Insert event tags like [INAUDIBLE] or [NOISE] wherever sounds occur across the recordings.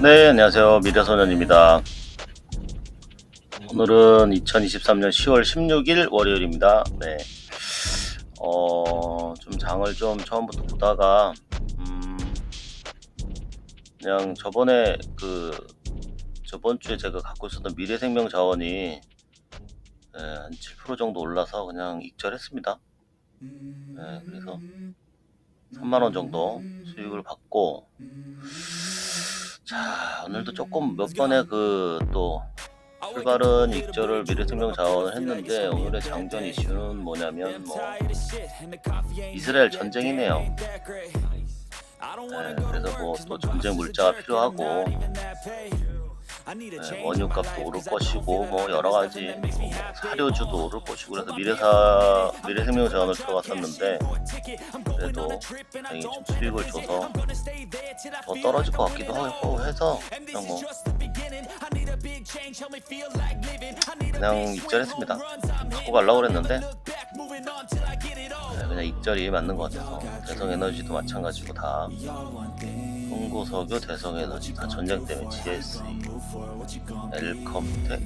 네, 안녕하세요. 미래소년입니다. 오늘은 2023년 10월 16일 월요일입니다. 네. 어, 좀 장을 좀 처음부터 보다가, 음, 그냥 저번에 그, 저번 주에 제가 갖고 있었던 미래생명 자원이, 네, 한7% 정도 올라서 그냥 익절했습니다. 네, 그래서 3만원 정도 수익을 받고, 자, 오늘도 조금 몇 번의 그 또 출발은 익절을 미래 생명 자원을 했는데 오늘의 장전 이슈는 뭐냐면 뭐 이스라엘 전쟁이네요. 네, 그래서 뭐 또 전쟁 물자가 필요하고 네, 원유값도 오를 것이고 뭐 여러 가지 뭐 사료주도 오를 것이고 그래서 미래사 미래생명 자원을 들어갔었는데 그래도 다행히 좀 수익을 줘서 더 떨어질 것 같기도 하고 해서 그냥 뭐 그냥 익절했습니다. 갖고 가려고 그랬는데. 네, 그냥 익절이 맞는 것 같아서. 대성에너지도 마찬가지고 다 흥구석유 대성에너지. 다 전쟁 때문에 GSE 엘컴텍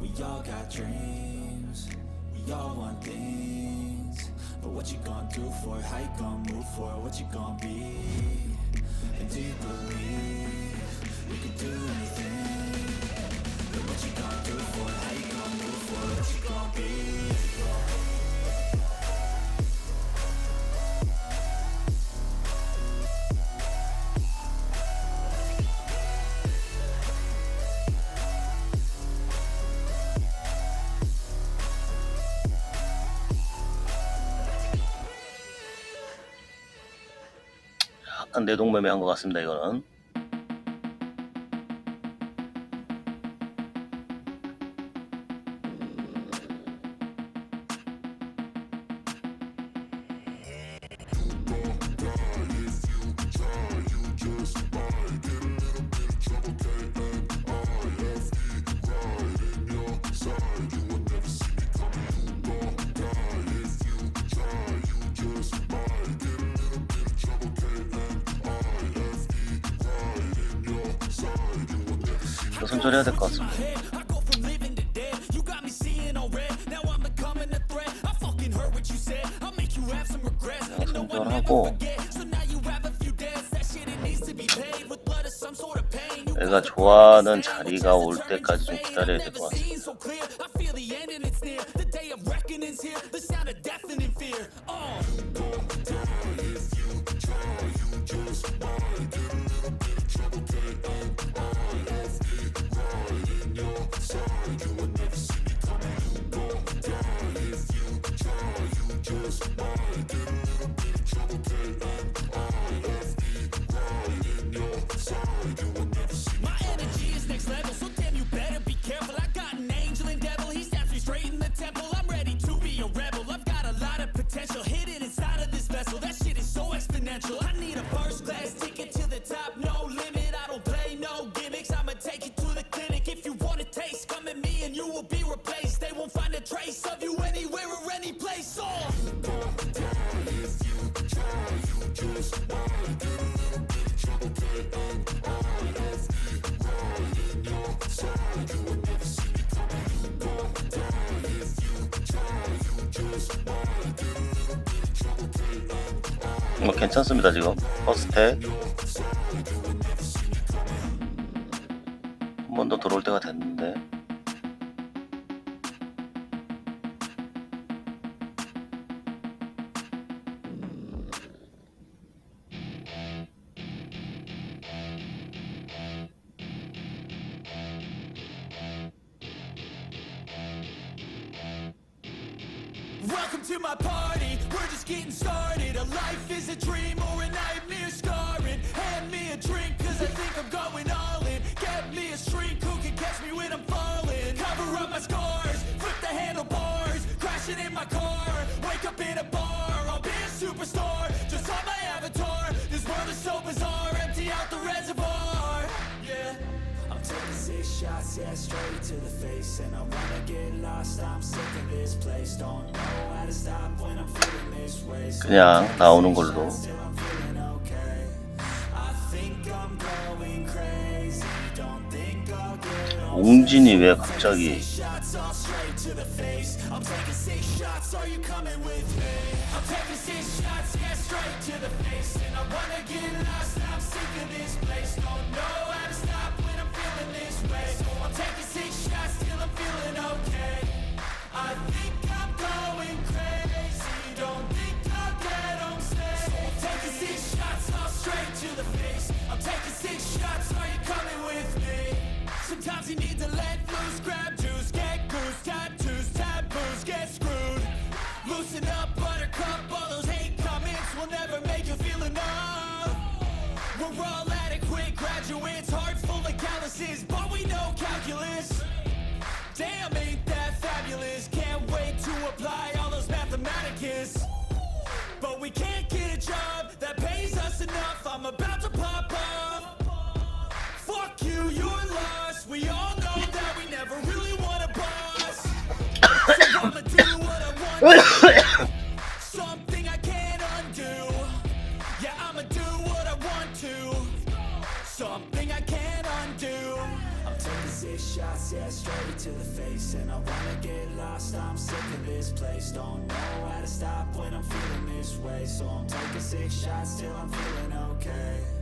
we all got dreams. We all want things, but what you gonna do for it? How you gonna move for it? What you gonna be? And do you believe you can do anything? But what you gonna do for it? How you gonna move for it? What you gonna be? 약간 내동매매 한 것 같습니다. 이거는 some sort of pain. You 내가 좋아하는 자리가 올 때까지 좀 기다려야 될 것 같습니다. My 뭐 괜찮습니다 지금. 퍼스텍 한 번 더 들어올 때가 됐는데 shots, yeah, straight to the face. And I wanna get lost, I'm sick of this place. Don't know how to stop when I'm feeling this way. So 그냥 나오는 걸로 still I'm feeling okay. I think I'm going crazy. Don't think I'll get 웅진이 왜 갑자기 shots all straight to the face. I'm taking six shots, are you coming with me? I'm taking six shots, yeah, straight to the face. And I wanna get lost, I'm We all know that we never really want a boss. So I'ma do what I want. Something I can't undo. Yeah, I'ma do what I want to. Something I can't undo. I'm taking six shots, yeah, straight to the face. And I wanna get lost, I'm sick of this place. Don't know how to stop when I'm feeling this way. So I'm taking six shots till I'm feeling okay.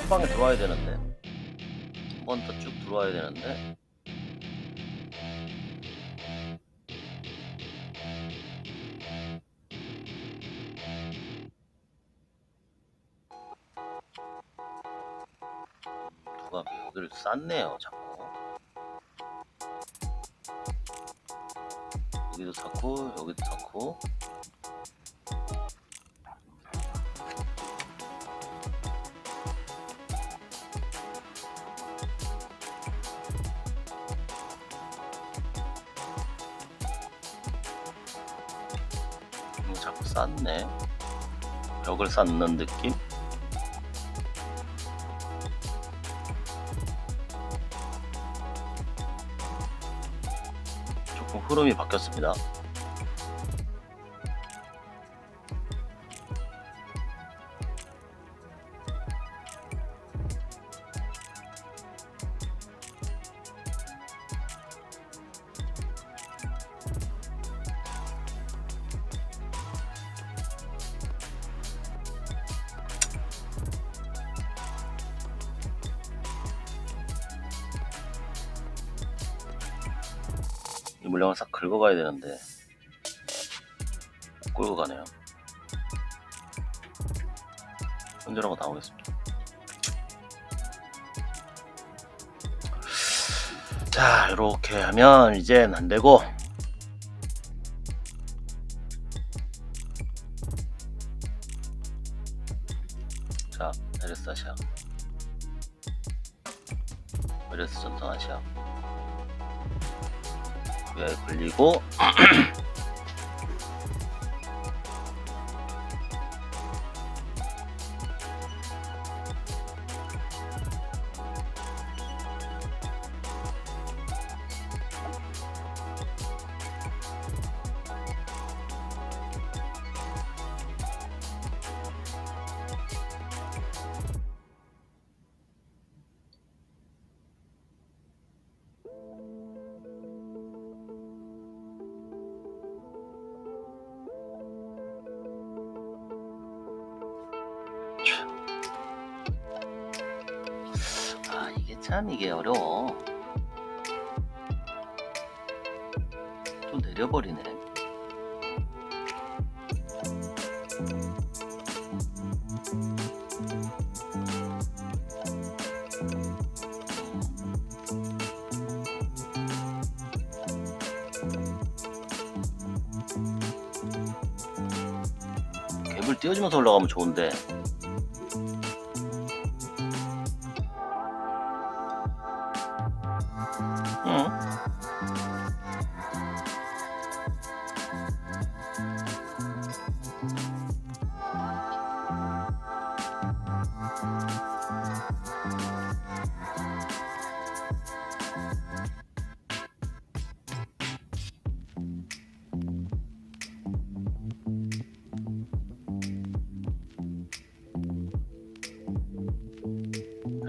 한 방에 me? 들어와야 되는데. 한 번 더 쭉 들어와야 되는데. 누가 여기를 쌌네요 자꾸. 여기도 쌓고 여기도 쌓고 쌓네. 벽을 쌓는 느낌? 조금 흐름이 바뀌었습니다 이 물량을 싹 긁어가야 되는데. 끌고 가네요. 손절하고 나오겠습니다. 자 이렇게 하면 이젠 안되고. 자 에르스 아시아. 에르스 전선 아시아 걸리고 [CLEARS THROAT] 이게 참 이게 어려워. 또 내려버리네. 갭을 띄워주면서 올라가면 좋은데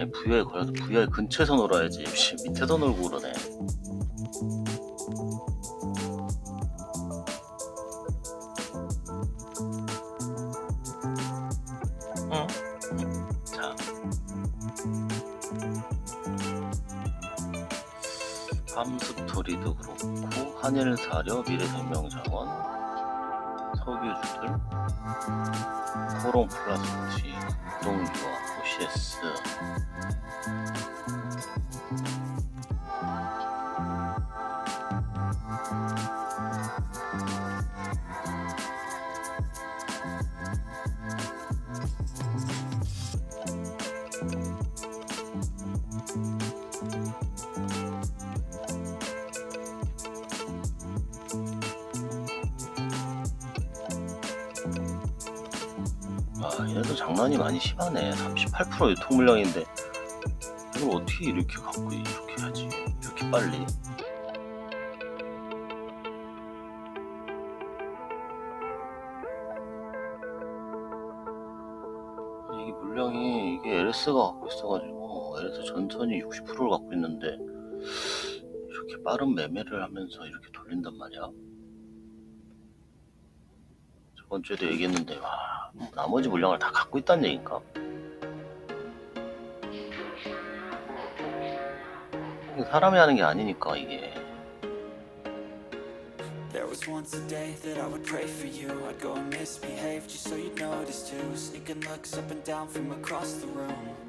아니 부여에 걸려서 부여의 근처에서 놀아야지 씨, 밑에서 놀고 그러네 응? 응. 자 함스토리도 그렇고 한일사료 미래생명자원 석유주들? 코롱 플라스틱 동유아 OCS 장난이 많이 심하네. 38% 유통 물량인데 이걸 어떻게 이렇게 갖고 이렇게 하지? 이렇게 빨리? 이게 물량이 이게 LS가 갖고 있어가지고 LS 전선이 60%를 갖고 있는데 이렇게 빠른 매매를 하면서 이렇게 돌린단 말이야. 저번 주에도 얘기했는데 와 나머지 물량을 다 갖고 있다는 얘기인가? 사람이 하는 게 아니니까 이게 There was once a day that I would pray for you I'd go and misbehave just so you'd notice too Sneaking looks up and down from across the room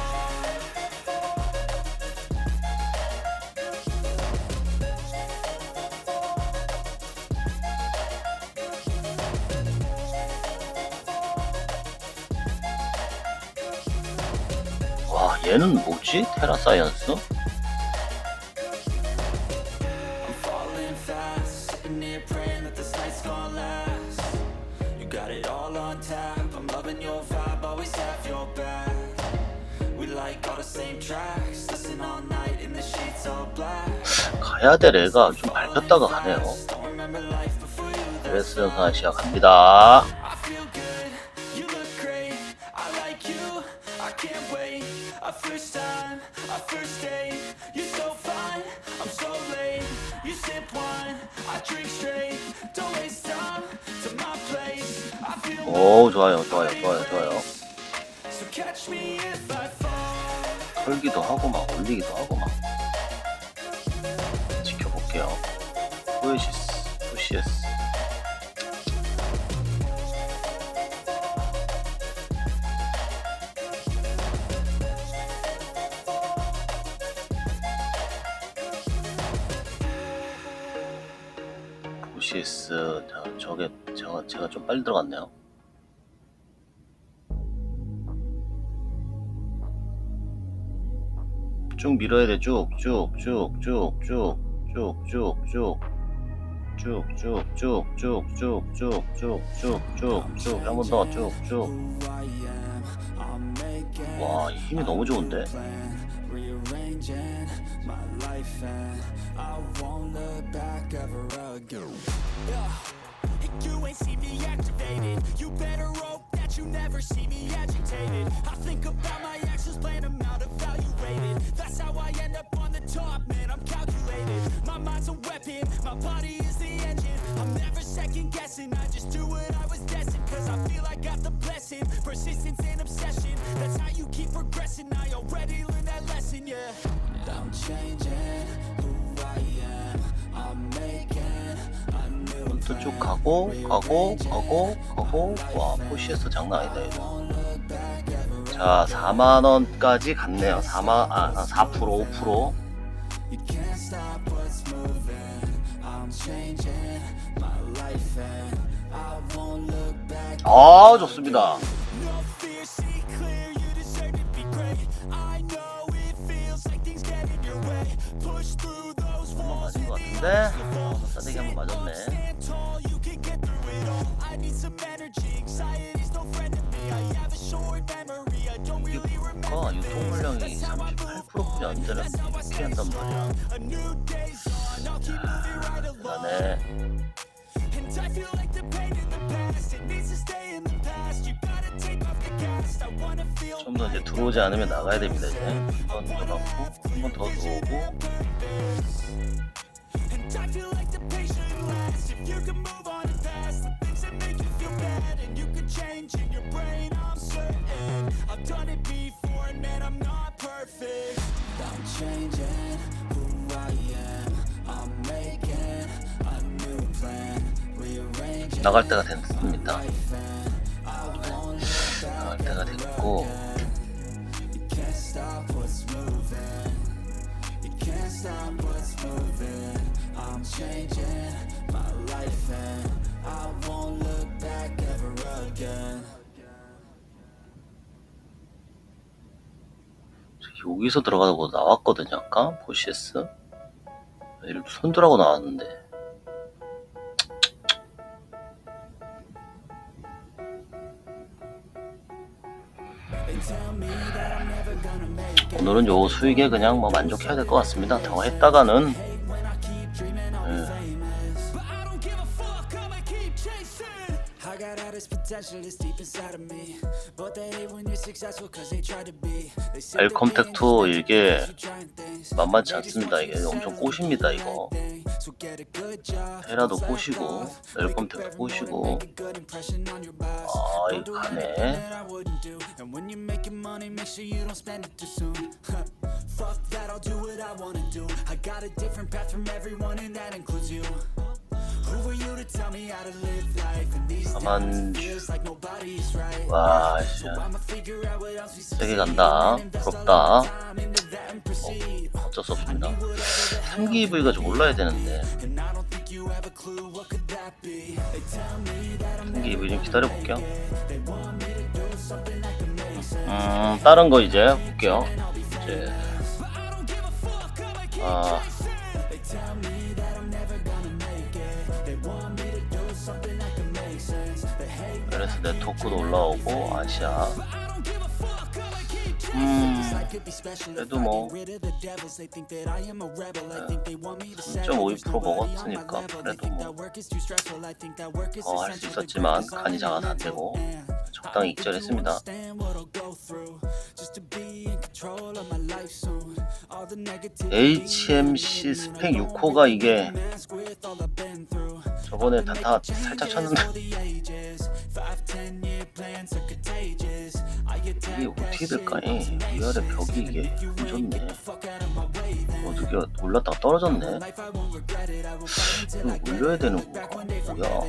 얘는 뭐지? 테라사이언스? I'm falling fast, sitting here praying that this night's gonna last. You got it all on tap. I'm loving your vibe, always have your back. We like all the same tracks, listen all night in the sheets all black. 가야 될 애가 좀 밟혔다가 가네요. Don't remember life before you. 그레스 연산 시작합니다. First date. You're so fine, I'm so late. You sip wine, I drink straight. Don't waste time to my place. I feel 오 좋아요 좋아요 좋아요 좋아요. so catch me if I fall. 털기도 하고 막 올리기도 하고 막 지켜볼게요. 포에 제가 좀 빨리 들어갔네요. 쭉 밀어야 돼. 쭉, 쭉, 쭉, 쭉, 쭉, 쭉, 쭉, 쭉. 쭉, 쭉, 쭉, 쭉, 쭉, 쭉, 쭉, 쭉, 쭉, 쭉. 한번 더, 쭉, 쭉. 와, 이 힘이 너무 좋은데? You ain't see me activated. You better hope that you never see me agitated. I think about my actions, plan them out, evaluated. That's how I end up on the top, man. I'm calculated. My mind's a weapon, my body is the engine. I'm never second guessing. I just do what I was destined. Cause I feel I got the blessing. Persistence and obsession. That's how you keep progressing. I already learned that lesson, yeah. I'm changing who I am. I'm making 이것도 쭉 가고 가고 가고 가고 와 포시에서 장난 아니다 이거 자 4만원까지 갔네요. 4만 아 4% 5%아 좋습니다. 한번 맞은 것 같은데? 아, 싸대기 한번 맞았네. Tall, you can get through it all. I need some energy. Anxiety's no friend to me. I have a short memory. I don't really remember. 아, 유통 물량이 38%뿐이 안 되는 이렇게 한단 말이야. 대단해. And I feel like the pain in the past, it needs to stay in the past. You gotta take off the cast. I wanna feel 좀더 이제 들어오지 않으면 나가야 됩니다, 이제. 한번 더 넣고, 한번 더 들어오고. And I feel like the pain should last. If you can move on and past the things that make you feel bad, and you can change in your brain, I'm certain. I've done it before, and man, I'm not perfect. I'm changing who I am. I'm making a new plan. Rearranging 나갈 때가 됐습니다. life and I won't look back. 나갈 때가 됐고. You can't stop what's moving. You can't stop what's moving. I'm changing my Life and I won't look back ever again. 여기서 들어가고 나왔거든요, 아까. 보시스. 이렇게 손들하고 나왔는데. 오늘은 요 수익에 그냥 뭐 만족해야 될 것 같습니다. 더 했다가는 just 이게. 만만치 않습니다. 이게 엄청 꽃입니다, 이거. 테라도 꼬시고, 웰컴 텍도 꼬시고. 아, 이 가네. Fuck that, I'll do what I wanna do. I got a different path from everyone, and that includes you. 다만 와 진짜 세게 간다. 부럽다. 어, 어쩔 수 없습니다. 3기 EV가 좀 올라야 되는데. 3기 EV 좀 기다려 볼게요. 음 다른 거 이제 볼게요. 이제. 아. 네트워크도 올라오고 아시아. 음, 그래도 뭐 3.52% 먹었으니까 그래도 뭐 어, 할수 있었지만 간이 장안 안되고 적당히 익절했습니다. HMC 스펙 6호가 이게 저번에 다타 살짝 쳤는데. 이게 어떻게 될까요? 위아래 벽이 이게 안 좋네. 어떻게 올랐다가 떨어졌네. 이거 올려야 되는 거야. 뭐야?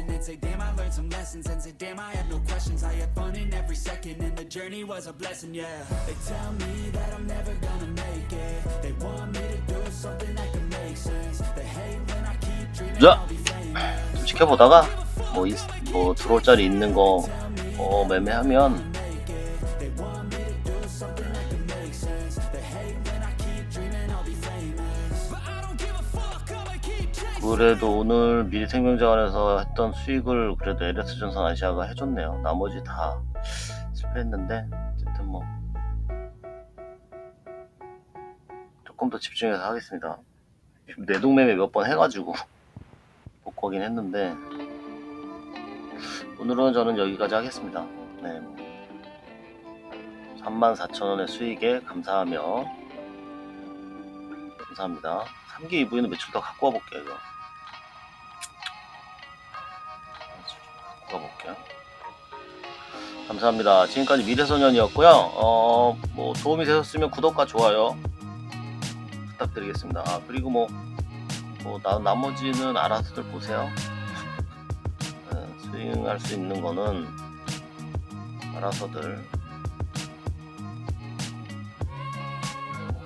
자, 좀 지켜보다가 뭐, 있, 뭐 들어올 자리 있는 거 어, 매매하면 그래도 오늘 미래생명자원에서 했던 수익을 그래도 LS전선 아시아가 해줬네요. 나머지 다 실패했는데 어쨌든 뭐 조금 더 집중해서 하겠습니다. 내동매매 몇 번 해가지고 [LAUGHS] 못 거긴 했는데 오늘은 저는 여기까지 하겠습니다. 네. 34,000원의 수익에 감사하며 감사합니다. 3기 2부에는 매출 더 갖고 와볼게요. 이거. 감사합니다. 지금까지 미래소년이었고요. 어, 뭐 도움이 되셨으면 구독과 좋아요 부탁드리겠습니다. 아, 그리고 뭐, 뭐 나, 나머지는 알아서들 보세요. [LAUGHS] 네, 스윙할 수 있는 거는 알아서들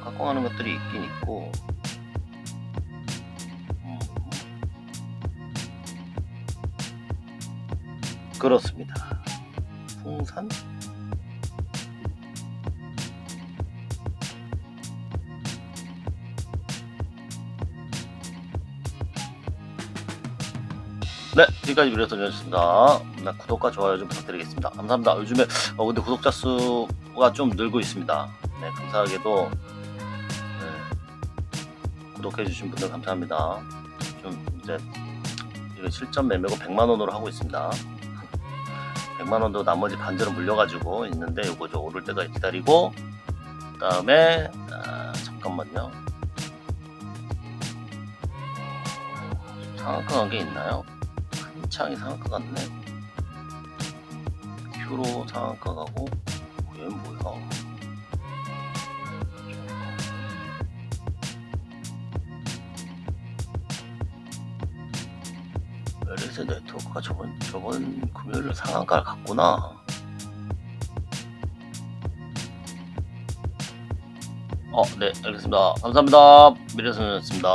갖고 가는 것들이 있긴 있고 음, 그렇습니다. 풍산? 네, 지금까지 미래소년이었습니다. 네, 구독과 좋아요 좀 부탁드리겠습니다. 감사합니다. 요즘에 어, 근데 구독자 수가 좀 늘고 있습니다. 네, 감사하게도 네, 구독해주신 분들 감사합니다. 좀 이제 이거 실전 매매고 100만 원으로 하고 있습니다. 100만 원도 나머지 반대로 물려가지고 있는데 요거 저 오를 때까지 기다리고 그 다음에 아, 잠깐만요. 상한가 간게 있나요? 한창이 상한가 같네. 큐로 상한가 가고 얘는 뭐야? LS 네트워크가 저번 저번 금요일 상한가를 갔구나. 어, 네, 알겠습니다. 감사합니다. 미래선이었습니다.